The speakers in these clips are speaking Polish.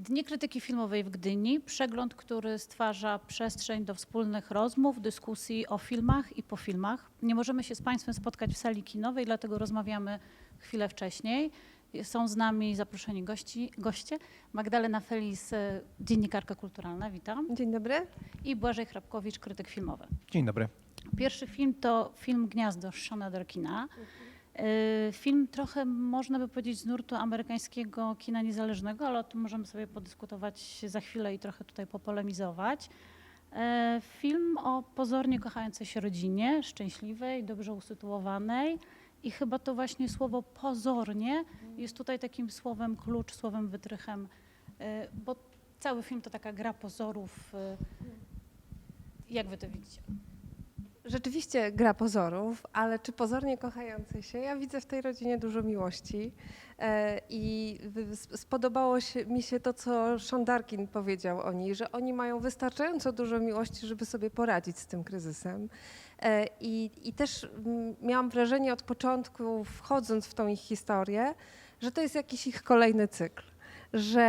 Dni Krytyki Filmowej w Gdyni, przegląd, który stwarza przestrzeń do wspólnych rozmów, dyskusji o filmach i po filmach. Nie możemy się z Państwem spotkać w sali kinowej, dlatego rozmawiamy chwilę wcześniej. Są z nami zaproszeni gości, goście. Magdalena Felis, dziennikarka kulturalna, witam. Dzień dobry. I Błażej Hrabkowicz, krytyk filmowy. Dzień dobry. Pierwszy film to film Gniazdo Shona Derkina. Y, Film trochę, można by powiedzieć, z nurtu amerykańskiego kina niezależnego, ale o tym możemy sobie podyskutować za chwilę i trochę tutaj popolemizować. Y, Film o pozornie kochającej się rodzinie, szczęśliwej, dobrze usytuowanej i chyba to właśnie słowo pozornie jest tutaj takim słowem klucz, słowem wytrychem, y, bo cały film to taka gra pozorów. y, Jak wy to widzicie? Rzeczywiście gra pozorów, ale czy pozornie kochającej się? Ja widzę w tej rodzinie dużo miłości e, i spodobało mi się to, co Sean Darkin powiedział o niej, że oni mają wystarczająco dużo miłości, żeby sobie poradzić z tym kryzysem. E, I, I też mm, miałam wrażenie od początku, wchodząc w tą ich historię, że to jest jakiś ich kolejny cykl. Że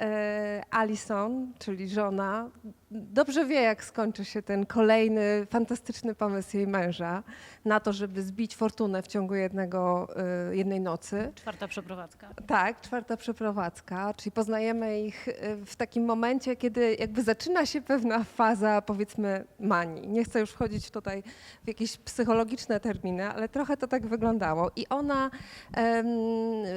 e, Alison, czyli żona, dobrze wie, jak skończy się ten kolejny fantastyczny pomysł jej męża na to, żeby zbić fortunę w ciągu jednego, y, jednej nocy. Czwarta przeprowadzka. Tak, czwarta przeprowadzka, czyli poznajemy ich y, w takim momencie, kiedy jakby zaczyna się pewna faza, powiedzmy, manii. Nie chcę już wchodzić tutaj w jakieś psychologiczne terminy, ale trochę to tak wyglądało. I ona, em,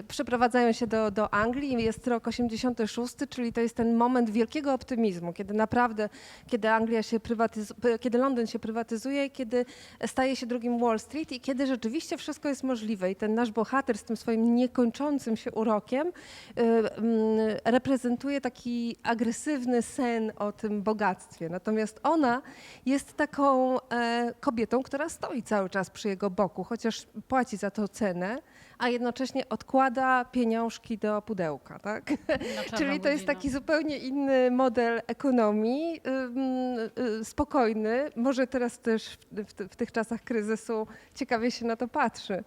przeprowadzają się do, do Anglii, jest rok 86, czyli to jest ten moment wielkiego optymizmu, kiedy naprawdę, kiedy Anglia się prywatyzuje, kiedy Londyn się prywatyzuje, kiedy staje się drugim Wall Street i kiedy rzeczywiście wszystko jest możliwe. I ten nasz bohater z tym swoim niekończącym się urokiem y, mm, reprezentuje taki agresywny sen o tym bogactwie. Natomiast ona jest taką e, kobietą, która stoi cały czas przy jego boku, chociaż płaci za to cenę, a jednocześnie odkłada pieniążki do pudełka. Tak? Czarną Czyli to jest godzinę. taki zupełnie inny model ekonomii, y, spokojny. Może teraz też w, tych czasach kryzysu ciekawie się na to patrzy.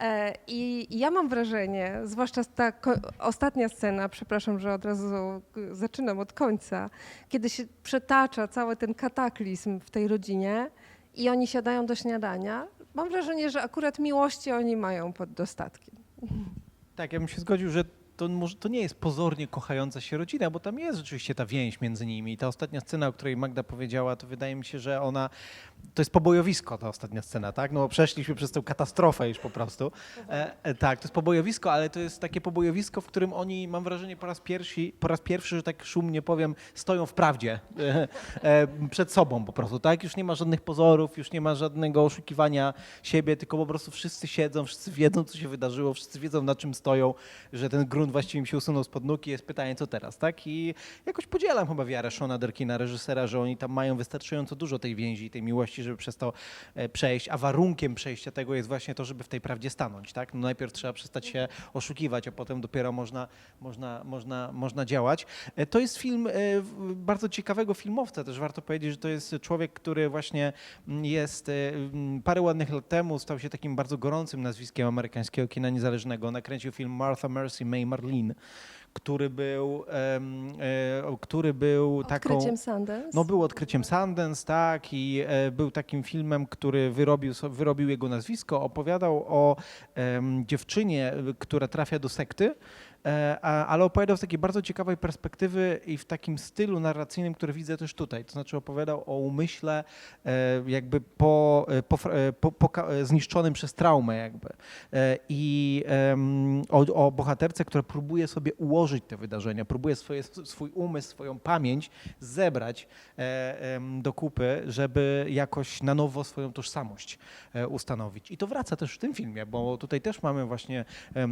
E, I ja mam wrażenie, zwłaszcza ta ostatnia scena, przepraszam, że od razu y, zaczynam od końca, kiedy się przetacza cały ten kataklizm w tej rodzinie i oni siadają do śniadania, mam wrażenie, że akurat miłości oni mają pod dostatkiem. Tak, ja bym się zgodził, że to, może, to nie jest pozornie kochająca się rodzina, bo tam jest rzeczywiście ta więź między nimi. I ta ostatnia scena, o której Magda powiedziała, to wydaje mi się, że ona, to jest pobojowisko ta ostatnia scena, tak? No bo przeszliśmy przez tę katastrofę już po prostu. E, e, tak, to jest pobojowisko, ale to jest takie pobojowisko, w którym oni, mam wrażenie, po raz pierwszy, po raz pierwszy że tak szumnie powiem, stoją w prawdzie e, e, przed sobą po prostu, tak? Już nie ma żadnych pozorów, już nie ma żadnego oszukiwania siebie, tylko po prostu wszyscy siedzą, wszyscy wiedzą, co się wydarzyło, wszyscy wiedzą, na czym stoją, że ten grunt właściwie im się usunął spod nóg i jest pytanie, co teraz, tak? I jakoś podzielam chyba wiarę Shona Derkina, reżysera, że oni tam mają wystarczająco dużo tej więzi i tej miłości, żeby przez to e, przejść, a warunkiem przejścia tego jest właśnie to, żeby w tej prawdzie stanąć, tak? No najpierw trzeba przestać się oszukiwać, a potem dopiero można, można, można, można działać. E, To jest film e, bardzo ciekawego filmowca, też warto powiedzieć, że to jest człowiek, który właśnie mm, jest mm, parę ładnych lat temu stał się takim bardzo gorącym nazwiskiem amerykańskiego kina niezależnego. Nakręcił film Martha Mercy May Marlene, który był, e, który był taką... Odkryciem Sundance. No był odkryciem Sundance, tak, i e, był takim filmem, który wyrobił, wyrobił jego nazwisko. Opowiadał o dziewczynie, która trafia do sekty, ale opowiadał z takiej bardzo ciekawej perspektywy i w takim stylu narracyjnym, który widzę też tutaj. To znaczy opowiadał o umyśle e, jakby po, e, po, e, po, po, e, zniszczonym przez traumę jakby. E, I o, o bohaterce, która próbuje sobie ułożyć te wydarzenia, próbuje swoje, swój umysł, swoją pamięć zebrać e, do kupy, żeby jakoś na nowo swoją tożsamość e, ustanowić. I to wraca też w tym filmie, bo tutaj też mamy właśnie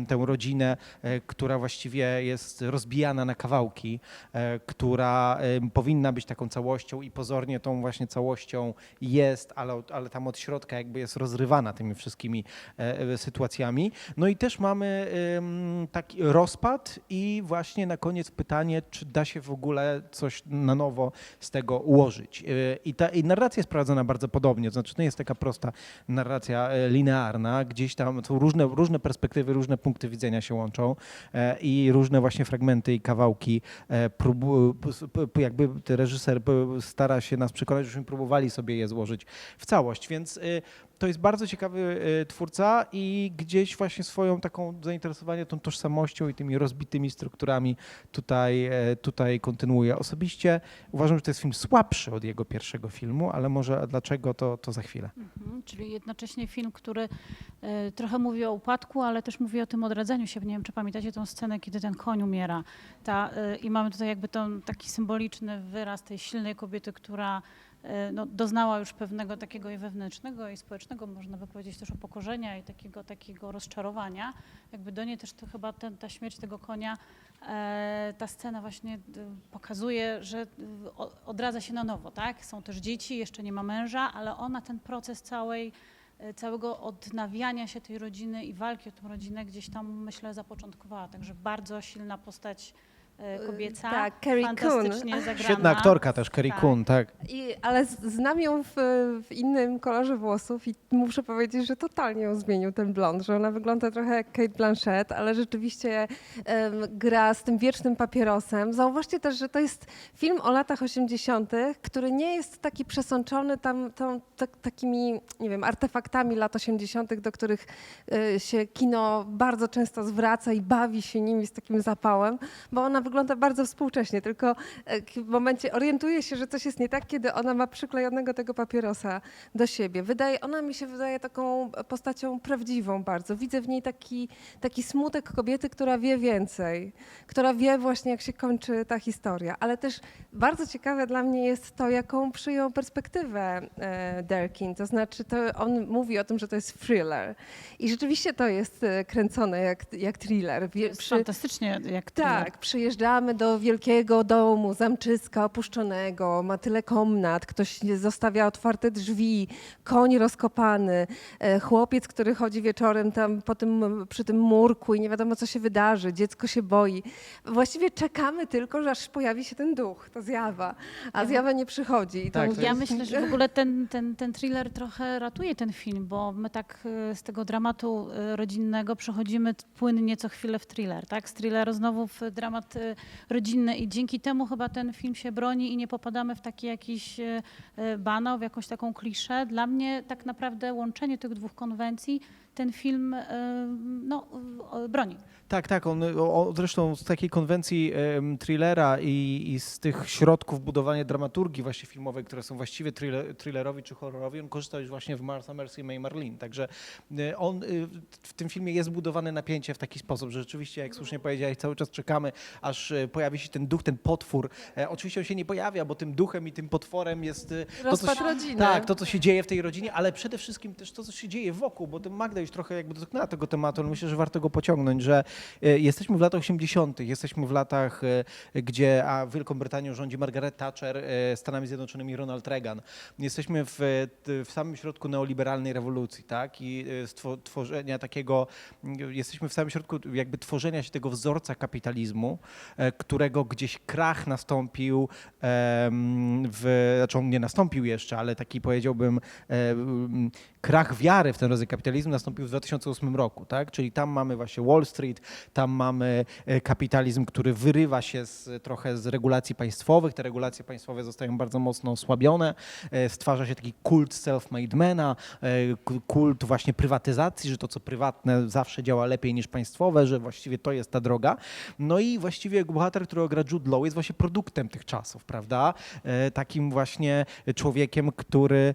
tę rodzinę, e, właściwie jest rozbijana na kawałki, e, która em, powinna być taką całością i pozornie tą właśnie całością jest, ale, ale tam od środka jakby jest rozrywana tymi wszystkimi e, e, sytuacjami. No i też mamy taki rozpad i właśnie na koniec pytanie, czy da się w ogóle coś na nowo z tego ułożyć. E, I ta i narracja jest prowadzona bardzo podobnie, znaczy to nie jest taka prosta narracja e, linearna, gdzieś tam są różne, różne perspektywy, różne punkty widzenia się łączą. I różne właśnie fragmenty i kawałki e, jakby reżyser stara się nas przekonać, żebyśmy próbowali sobie je złożyć w całość, więc y, to jest bardzo ciekawy y, twórca i gdzieś właśnie swoją taką zainteresowanie tą tożsamością i tymi rozbitymi strukturami tutaj, e, tutaj kontynuuje. Osobiście uważam, że to jest film słabszy od jego pierwszego filmu, ale może dlaczego to, to za chwilę. Mhm, czyli jednocześnie film, który e, trochę mówi o upadku, ale też mówi o tym odradzaniu się. Nie wiem, czy pamiętacie tą scenę, kiedy ten koń umiera. Ta, e, I mamy tutaj jakby taki symboliczny wyraz tej silnej kobiety, która no, doznała już pewnego takiego i wewnętrznego i społecznego, można by powiedzieć też upokorzenia i takiego, takiego rozczarowania. Jakby do niej też to chyba ten, ta śmierć tego konia, e, ta scena właśnie d- pokazuje, że o- odradza się na nowo, tak? Są też dzieci, jeszcze nie ma męża, ale ona ten proces całej, e, całego odnawiania się tej rodziny i walki o tę rodzinę gdzieś tam, myślę, zapoczątkowała. Także bardzo silna postać e, kobieca, tak, Carrie Coon. fantastycznie zagrana. Świetna aktorka też, Carrie Tak. Coon, tak. I, ale z- znam ją w, w innym kolorze włosów i muszę powiedzieć, że totalnie ją zmienił ten blond, że ona wygląda trochę jak Kate Blanchett, ale rzeczywiście em, gra z tym wiecznym papierosem. Zauważcie też, że to jest film o latach 80., który nie jest taki przesączony tam, tam tak, takimi, nie wiem, artefaktami lat 80., do których e, się kino bardzo często zwraca i bawi się nimi z takim zapałem, bo ona wygląda bardzo współcześnie, tylko e, w momencie orientuje się, że coś jest nie tak, kiedy ona ma przyklejonego tego papierosa do siebie. Wydaje, ona mi się wydaje taką postacią prawdziwą bardzo. Widzę w niej taki, taki smutek kobiety, która wie więcej, która wie właśnie, jak się kończy ta historia. Ale też bardzo ciekawe dla mnie jest to, jaką przyjął perspektywę e, Derkin. To znaczy, to on mówi o tym, że to jest thriller. I rzeczywiście to jest e, kręcone jak, jak thriller. Wie- Jest fantastycznie jak thriller. tak, przyjeżdżamy do wielkiego domu, zamczyska opuszczonego, ma tyle komnat, ktoś zostawia otwarte drzwi, koń rozkopany, e, chłopiec, który chodzi wieczorem tam po tym, przy tym murku i nie wiadomo, co się wydarzy, dziecko się boi. Właściwie czekamy tylko, że aż pojawi się ten duch, ta zjawa, a zjawa nie przychodzi. I Tak, to Ja jest- myślę, że w ogóle ten, ten, ten thriller trochę ratuje ten film, bo my tak e, z tego dramatu e, rodzinnego przechodzimy płynnie co chwilę w thriller, tak? Z thrilleru znowu w dramat e, rodzinny i dzięki temu chyba ten film się broni i nie popadamy w taki jakiś e, e, banał, w jakąś taką kliszę. Dla mnie tak naprawdę łączenie tych dwóch konwencji ten film e, no, e, broni. Tak, tak. On, o, zresztą z takiej konwencji em, thrillera i, i z tych środków budowania dramaturgii właśnie filmowej, które są właściwie thriller, thrillerowi czy horrorowi, on korzysta już właśnie w Martha Mercy i May Marlene. Także y, on y, w tym filmie jest budowane napięcie w taki sposób, że rzeczywiście, jak słusznie powiedziałeś, cały czas czekamy, aż y, pojawi się ten duch, ten potwór. E, oczywiście on się nie pojawia, bo tym duchem i tym potworem jest y, to, co Rozpad się, rodziny. tak, to, co się dzieje w tej rodzinie, ale przede wszystkim też to, co się dzieje wokół, bo Magda już trochę jakby dotknęła tego tematu, ale myślę, że warto go pociągnąć, że e, jesteśmy w latach 80., jesteśmy w latach, e, gdzie a Wielką Brytanią rządzi Margaret Thatcher, e, Stanami Zjednoczonymi Ronald Reagan. Jesteśmy w, w samym środku neoliberalnej rewolucji, tak? I tworzenia takiego, jesteśmy w samym środku jakby tworzenia się tego wzorca kapitalizmu, którego gdzieś krach nastąpił w, znaczy on nie nastąpił jeszcze, ale taki powiedziałbym krach wiary w ten rodzaj kapitalizmu nastąpił w 2008 roku, tak? Czyli tam mamy właśnie Wall Street, tam mamy e, kapitalizm, który wyrywa się z, trochę z regulacji państwowych. Te regulacje państwowe zostają bardzo mocno osłabione. E, Stwarza się taki kult self-made mana, e, kult właśnie prywatyzacji, że to co prywatne zawsze działa lepiej niż państwowe, że właściwie to jest ta droga. No i właściwie bohater, którego gra Jude Law jest właśnie produktem tych czasów, prawda? Takim właśnie człowiekiem, który,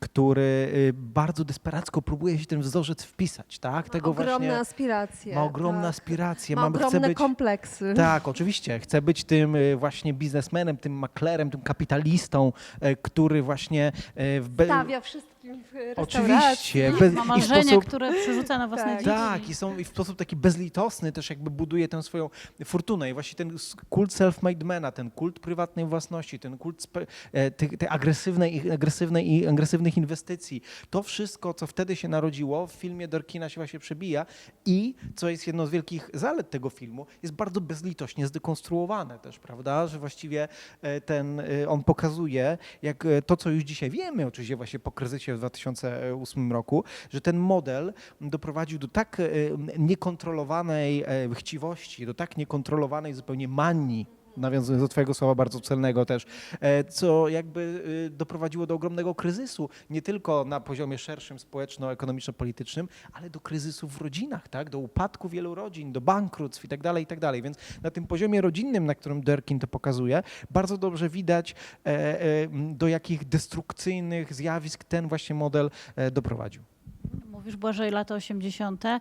który y, bardzo desperacko próbuje się ten wzorzec wpisać, tak? Ma ogromne właśnie aspiracje. ma ogromne tak. aspiracje, Ma ma, chce ogromne być kompleksy. tak, oczywiście. Chcę być tym y, właśnie biznesmenem, tym maklerem, tym kapitalistą, e, który właśnie w be- Stawia wszystkim w restauracji. Oczywiście. Bez, Ma i w marzenie, sposób, które przerzuca na własne Tak. dzieci. tak, i, są, i w sposób taki bezlitosny też jakby buduje tę swoją fortunę. I właśnie ten s- kult self-made mana, ten kult prywatnej własności, ten kult spe, e, tej, tej agresywnej, i- agresywnej i agresywnych inwestycji, to wszystko, co wtedy się narodziło, w filmie Dorkina się właśnie przebija i, co jest jedną z wielkich zalet tego filmu, jest bardzo bezlitośnie zdekonstruowane też, prawda? Że właściwie e, ten, e, on pokazuje, jak e, to, co już dzisiaj wiemy, oczywiście właśnie po kryzysie w 2008 roku, że ten model doprowadził do tak e, niekontrolowanej e, chciwości, do tak niekontrolowanej zupełnie manii, nawiązując do twojego słowa bardzo celnego też, e, co jakby e, doprowadziło do ogromnego kryzysu, nie tylko na poziomie szerszym, społeczno-ekonomiczno-politycznym, ale do kryzysu w rodzinach, tak? do upadku wielu rodzin, do bankructw i tak dalej, i tak dalej. Więc na tym poziomie rodzinnym, na którym Derkin to pokazuje, bardzo dobrze widać, e, do jakich destrukcyjnych zjawisk ten właśnie model doprowadził. Mówisz Błażej lata 80., mm,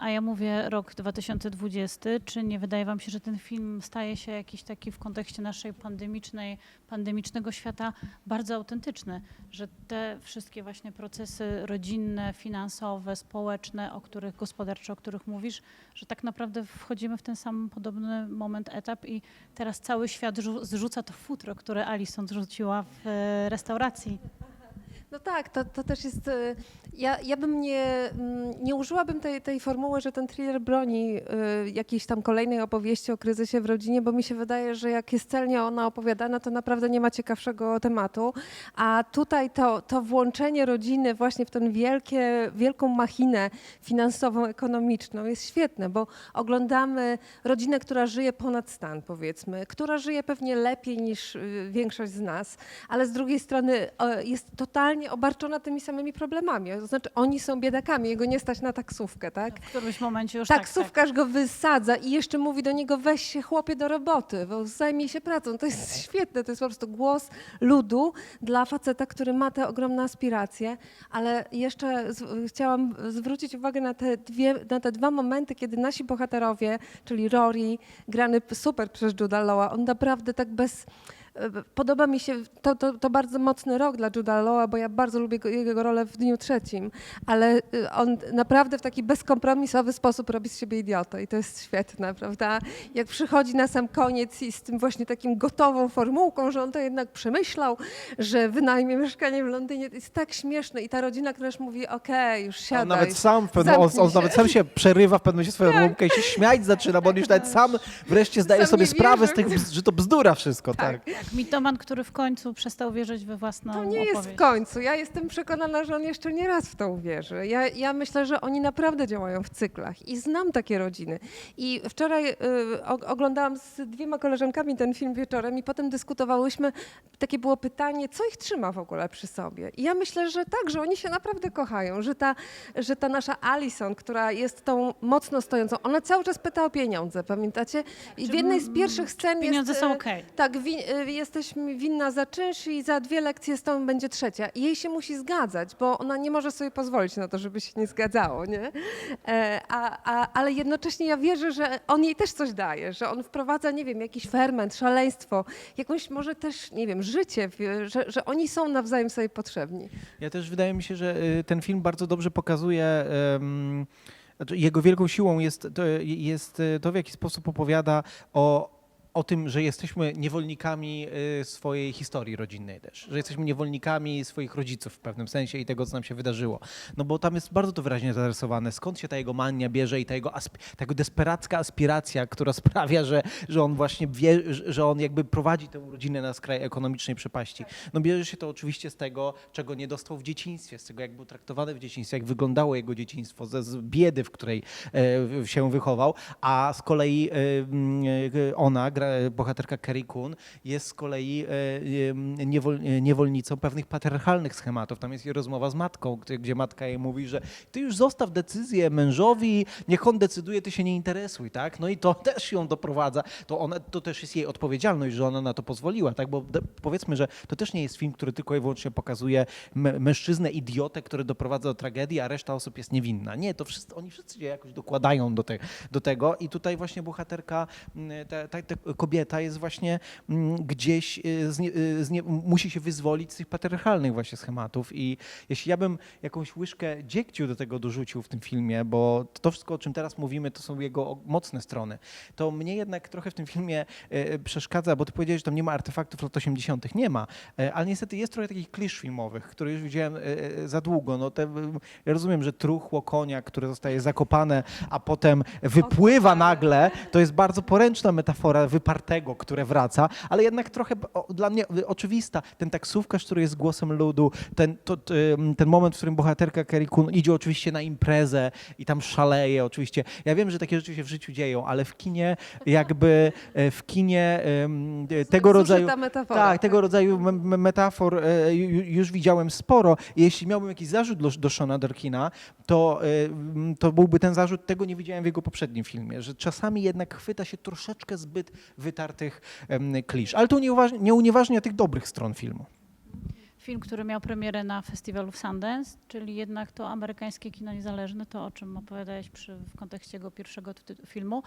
a ja mówię rok 2020. Czy nie wydaje wam się, że ten film staje się jakiś taki w kontekście naszej pandemicznej, pandemicznego świata bardzo autentyczny? Że te wszystkie właśnie procesy rodzinne, finansowe, społeczne, o których gospodarcze, o których mówisz, że tak naprawdę wchodzimy w ten sam podobny moment, etap i teraz cały świat rzu- zrzuca to futro, które Alison zrzuciła w e, restauracji. No tak, to, to też jest. y, Ja, ja bym nie, mm, nie użyłabym tej, tej formuły, że ten thriller broni y, jakiejś tam kolejnej opowieści o kryzysie w rodzinie, bo mi się wydaje, że jak jest celnie ona opowiadana, to naprawdę nie ma ciekawszego tematu. A tutaj to, to włączenie rodziny właśnie w tę wielką machinę finansową, ekonomiczną jest świetne, bo oglądamy rodzinę, która żyje ponad stan, powiedzmy, która żyje pewnie lepiej niż y, większość z nas, ale z drugiej strony jest totalnie obarczona tymi samymi problemami. To znaczy oni są biedakami, jego nie stać na taksówkę, tak? W którymś momencie już tak, tak. Taksówkarz go wysadza i jeszcze mówi do niego weź się chłopie do roboty, bo zajmij się pracą. To jest świetne, to jest po prostu głos ludu dla faceta, który ma te ogromne aspiracje, ale jeszcze z, chciałam zwrócić uwagę na te, dwie, na te dwa momenty, kiedy nasi bohaterowie, czyli Rory, grany super przez Juda on naprawdę tak bez... Podoba mi się, to, to, to bardzo mocny rok dla Juda Lawa, bo ja bardzo lubię go, jego rolę w Dniu Trzecim, ale y, on naprawdę w taki bezkompromisowy sposób robi z siebie idiotę i to jest świetne, prawda? Jak przychodzi na sam koniec i z tym właśnie takim gotową formułką, że on to jednak przemyślał, że wynajmie mieszkanie w Londynie, to jest tak śmieszne i ta rodzina, która już mówi, okej, już On siadaj. nawet sam, w pewnym, on, on nawet sam się przerywa w pewnym momencie swoją rumkę i się śmiać zaczyna, bo on już nawet sam wreszcie zdaje Sam sobie sprawę z tych, że to bzdura wszystko, tak. Tak, mitoman, który w końcu przestał wierzyć we własną To nie jest opowieść. w końcu. Ja jestem przekonana, że on jeszcze nie raz w to uwierzy. Ja, ja myślę, że oni naprawdę działają w cyklach i znam takie rodziny. I wczoraj y, oglądałam z dwiema koleżankami ten film wieczorem i potem dyskutowałyśmy. Takie było pytanie, co ich trzyma w ogóle przy sobie. I ja myślę, że tak, że oni się naprawdę kochają, że ta, że ta nasza Alison, która jest tą mocno stojącą, ona cały czas pyta o pieniądze, pamiętacie? I w Czy jednej z pierwszych scen Pieniądze jest... są y, okej. tak, wi- y, jesteś winna za czynsz i za dwie lekcje z tobą będzie trzecia. I jej się musi zgadzać, bo ona nie może sobie pozwolić na to, żeby się nie zgadzało, nie? E, a, a, ale jednocześnie ja wierzę, że on jej też coś daje, że on wprowadza, nie wiem, jakiś ferment, szaleństwo, jakąś może też, nie wiem, życie, że, że oni są nawzajem sobie potrzebni. Ja też wydaje mi się, że y, ten film bardzo dobrze pokazuje. znaczy jego wielką siłą jest jest y, to, w jaki sposób opowiada o, o tym, że jesteśmy niewolnikami y, swojej historii rodzinnej też, że jesteśmy niewolnikami swoich rodziców w pewnym sensie i tego, co nam się wydarzyło. No bo tam jest bardzo to wyraźnie zarysowane, skąd się ta jego mania bierze i ta jego, asp- ta jego desperacka aspiracja, która sprawia, że, że on właśnie wie, że on jakby prowadzi tę rodzinę na skraj ekonomicznej przepaści. No bierze się to oczywiście z tego, czego nie dostał w dzieciństwie, z tego, jak był traktowany w dzieciństwie, jak wyglądało jego dzieciństwo, ze z biedy, w której e, się wychował, a z kolei e, e, ona, gra, bohaterka Carrie Coon, jest z kolei e, niewol, e, niewolnicą pewnych patriarchalnych schematów. Tam jest jej rozmowa z matką, gdzie, gdzie matka jej mówi, że ty już zostaw decyzję mężowi, niech on decyduje, ty się nie interesuj, tak? No i to też ją doprowadza, to, ona, to też jest jej odpowiedzialność, że ona na to pozwoliła, tak? Bo powiedzmy, że to też nie jest film, który tylko i wyłącznie pokazuje mę- mężczyznę idiotę, który doprowadza do tragedii, a reszta osób jest niewinna. Nie, to wszyscy, oni wszyscy się jakoś dokładają do, te, do tego i tutaj właśnie bohaterka, ta, ta, ta kobieta jest właśnie mm, gdzieś, y, y, musi się wyzwolić z tych patriarchalnych właśnie schematów i jeśli ja bym jakąś łyżkę dziegciu do tego dorzucił w tym filmie, bo to wszystko, o czym teraz mówimy, to są jego mocne strony, to mnie jednak trochę w tym filmie e, przeszkadza, bo ty powiedziałeś, że tam nie ma artefaktów lat 80. Nie ma, e, ale niestety jest trochę takich klisz filmowych, które już widziałem e, e, za długo. No te, ja rozumiem, że truchło konia, które zostaje zakopane, a potem wypływa nagle, to jest bardzo poręczna metafora, wypływa Partego, które wraca, ale jednak trochę dla mnie y, oczywista. Ten taksówkarz, który jest głosem ludu, ten, to, ten moment, w którym bohaterka Carrie Coon idzie oczywiście na imprezę i tam szaleje oczywiście. Ja wiem, że takie rzeczy się w życiu dzieją, ale w kinie jakby, e, w kinie e, tego rodzaju... Ta metafora. Tak, tego rodzaju me- me- metafor e, ju- już widziałem sporo. Jeśli miałbym jakiś zarzut do, do Shona Durkina, to, to byłby ten zarzut, tego nie widziałem w jego poprzednim filmie, że czasami jednak chwyta się troszeczkę zbyt wytartych klisz. Ale to nie, nie unieważnia tych dobrych stron filmu. Film, który miał premierę na festiwalu w Sundance, czyli jednak to amerykańskie kino niezależne, to o czym opowiadałeś przy, w kontekście jego pierwszego filmu.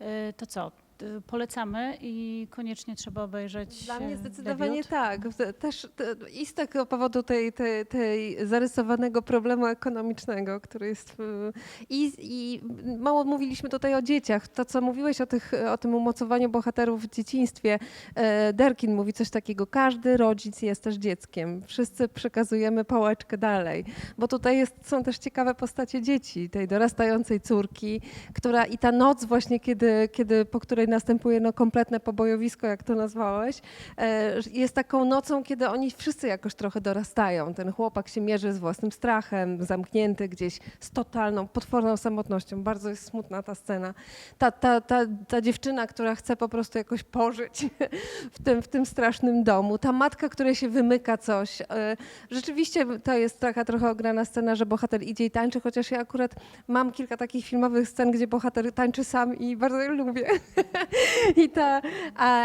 Y, To co? Y, Polecamy i koniecznie trzeba obejrzeć. Dla mnie y, zdecydowanie debiut. tak. Też te- i z tego powodu tej, tej, tej zarysowanego problemu ekonomicznego, który jest. w- I, I mało mówiliśmy tutaj o dzieciach. To, co mówiłeś o, tych, o tym umocowaniu bohaterów w dzieciństwie, e, Derkin mówi coś takiego. Każdy rodzic jest też dzieckiem. Wszyscy przekazujemy pałeczkę dalej. Bo tutaj jest, są też ciekawe postacie dzieci, tej dorastającej córki, która i ta noc właśnie, kiedy, kiedy po której następuje no, kompletne pobojowisko, jak to nazwałeś, e, jest taką nocą, kiedy oni wszyscy jakoś trochę dorastają. Ten chłopak się mierzy z własnym strachem, zamknięty gdzieś z totalną, potworną samotnością. Bardzo jest smutna ta scena. Ta, ta, ta, ta dziewczyna, która chce po prostu jakoś pożyć w tym, w tym strasznym domu. Ta matka, której się wymyka coś. E, Rzeczywiście to jest taka trochę ograna scena, że bohater idzie i tańczy, chociaż ja akurat mam kilka takich filmowych scen, gdzie bohater tańczy sam i bardzo je lubię. I ta,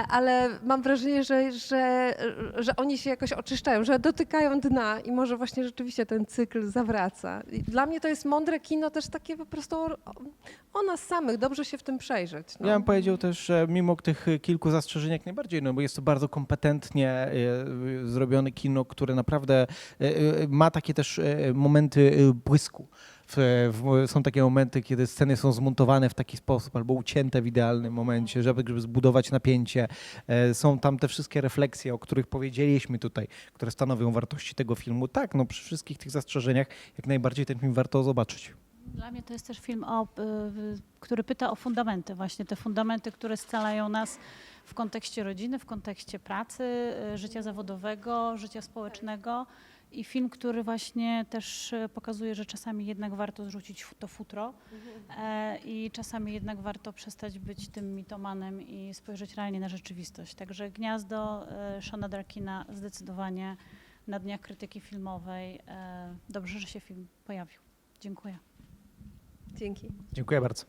ale mam wrażenie, że, że, że oni się jakoś oczyszczają, że dotykają dna i może właśnie rzeczywiście ten cykl zawraca. I dla mnie to jest mądre kino też takie po prostu o, o nas samych, dobrze się w tym przejrzeć. No. Ja bym powiedział też, że mimo tych kilku zastrzeżeń jak najbardziej, no bo jest to bardzo kompetentnie y, zrobione kino, które naprawdę y, y, ma takie też momenty błysku. W, w, są takie momenty, kiedy sceny są zmontowane w taki sposób albo ucięte w idealnym momencie, żeby, żeby zbudować napięcie. E, Są tam te wszystkie refleksje, o których powiedzieliśmy tutaj, które stanowią wartości tego filmu. Tak, no przy wszystkich tych zastrzeżeniach jak najbardziej ten film warto zobaczyć. Dla mnie to jest też film, o, y, który pyta o fundamenty, właśnie te fundamenty, które scalają nas w kontekście rodziny, w kontekście pracy, y, życia zawodowego, życia społecznego. I film, który właśnie też y, pokazuje, że czasami jednak warto zrzucić to futro e, i czasami jednak warto przestać być tym mitomanem i spojrzeć realnie na rzeczywistość. Także Gniazdo y, Shona Darkina zdecydowanie na Dniach Krytyki Filmowej. E, Dobrze, że się film pojawił. Dziękuję. Dzięki. Dziękuję bardzo.